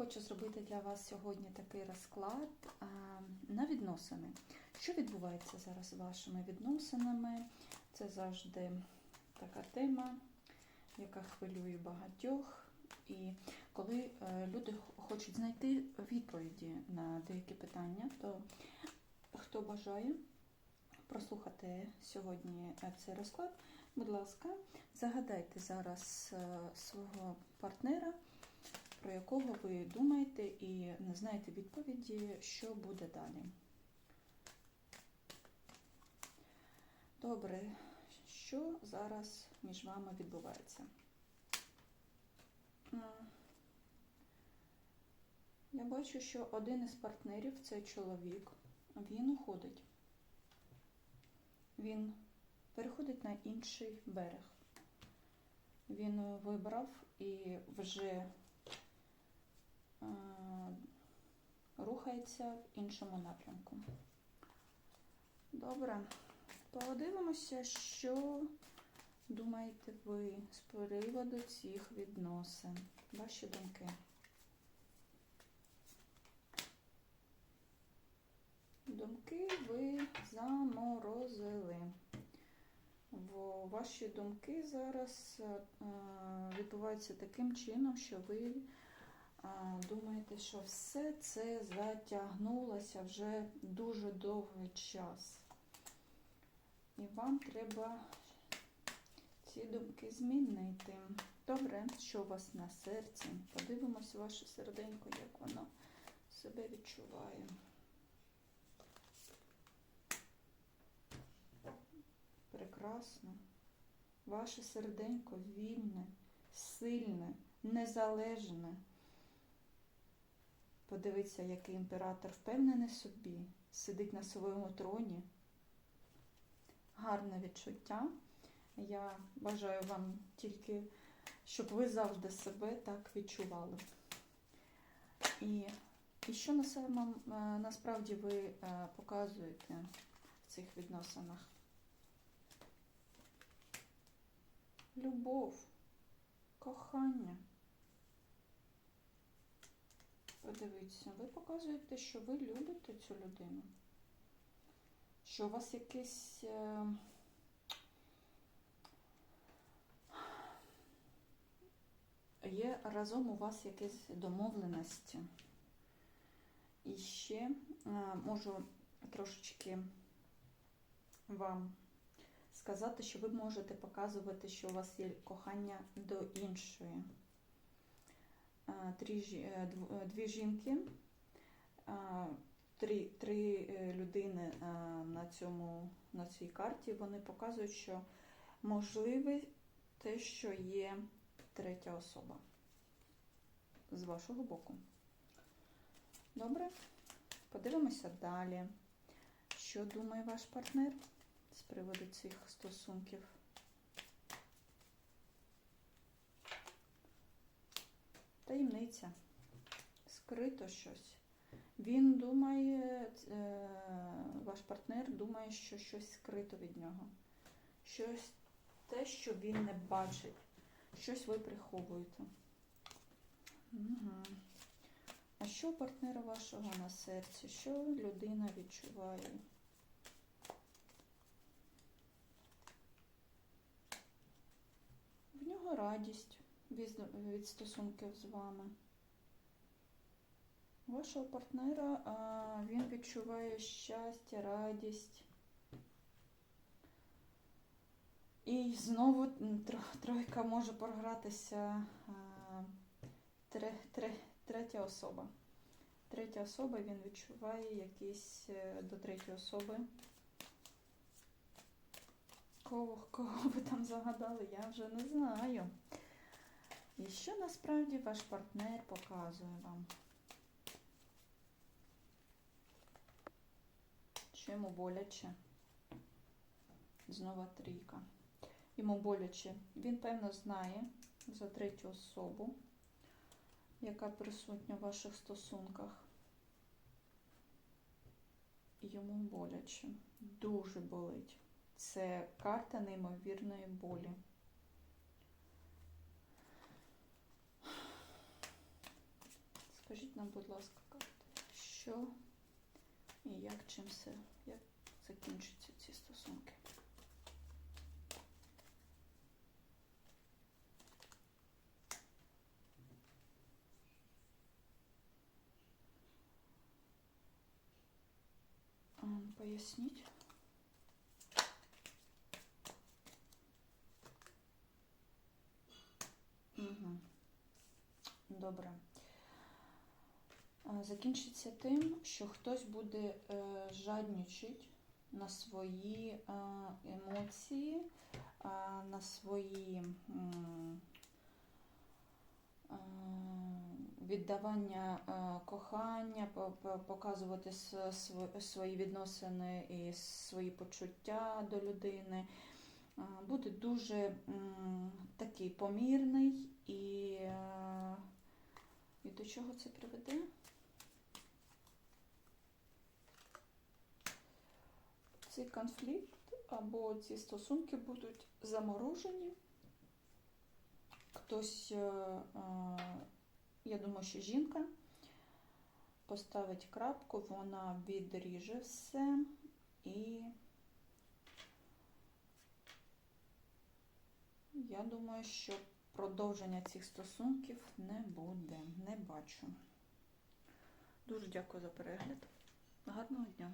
хочу зробити для вас сьогодні такий розклад на відносини. Що відбувається зараз з вашими відносинами? Це завжди така тема, яка хвилює багатьох. І коли е, люди хочуть знайти відповіді на деякі питання, то хто бажає прослухати сьогодні е, цей розклад, будь ласка, загадайте зараз е, свого партнера, про якого ви думаєте і не знаєте відповіді, що буде далі. Добре, що зараз між вами відбувається? Я бачу, що один із партнерів це чоловік, він уходить. Він переходить на інший берег. Він вибрав і вже рухається в іншому напрямку. Добре, подивимося, що думаєте ви з приводу цих відносин. Ваші думки. Думки ви заморозили. Ваші думки зараз е, відбуваються таким чином, що ви думаєте, що все це затягнулося вже дуже довгий час. І вам треба ці думки змінити. Добре, що у вас на серці? Подивимось ваше серденько, як воно себе відчуває. Прекрасно. Ваше серденько вільне, сильне, незалежне. Подивіться, який імператор впевнений собі, сидить на своєму троні. Гарне відчуття. Я бажаю вам тільки, щоб ви завжди себе так відчували. І, і що на самом, е, насправді ви е, показуєте в цих відносинах? Любов, кохання. Подивіться, ви показуєте, що ви любите цю людину. Що у вас якесь. е, Є разом у вас якісь домовленості. І ще е, можу трошечки вам сказати, що ви можете показувати, що у вас є кохання до іншої. Дві жінки, е, три, три е, людини е, на, цьому, на цій карті, вони показують, що можливе те, що є третя особа з вашого боку. Добре, подивимося далі. Що думає ваш партнер з приводу цих стосунків? Таємниця. Скрито щось. Він думає, е, ваш партнер думає, що щось скрито від нього. Щось те, що він не бачить. Щось ви приховуєте. Угу. А що партнера вашого на серці? Що людина відчуває? В нього радість від, стосунків з вами. Вашого партнера він відчуває щастя, радість. І знову тройка може програтися третя особа. Третя особа він відчуває якісь е, до третьої особи. Кого, кого ви там загадали, я вже не знаю. І що насправді ваш партнер показує вам? Що йому боляче? Знову трійка. Йому боляче. Він, певно, знає за третю особу, яка присутня в ваших стосунках. Йому боляче. Дуже болить. Це карта неймовірної болі. Нам, будь ласка, карти, що і як чим все, як закінчаться ці стосунки? Поясніть. Угу. Добре. Закінчиться тим, що хтось буде е, на свої е, емоції, е, на свої віддавання кохання, по- по- показувати свої відносини і свої почуття до людини. Буде дуже такий помірний і, і до чого це приведе? Цей конфлікт або ці стосунки будуть заморожені. Хтось, е, е, я думаю, що жінка поставить крапку, вона відріже все і я думаю, що продовження цих стосунків не буде. Не бачу. Дуже дякую за перегляд. Гарного дня!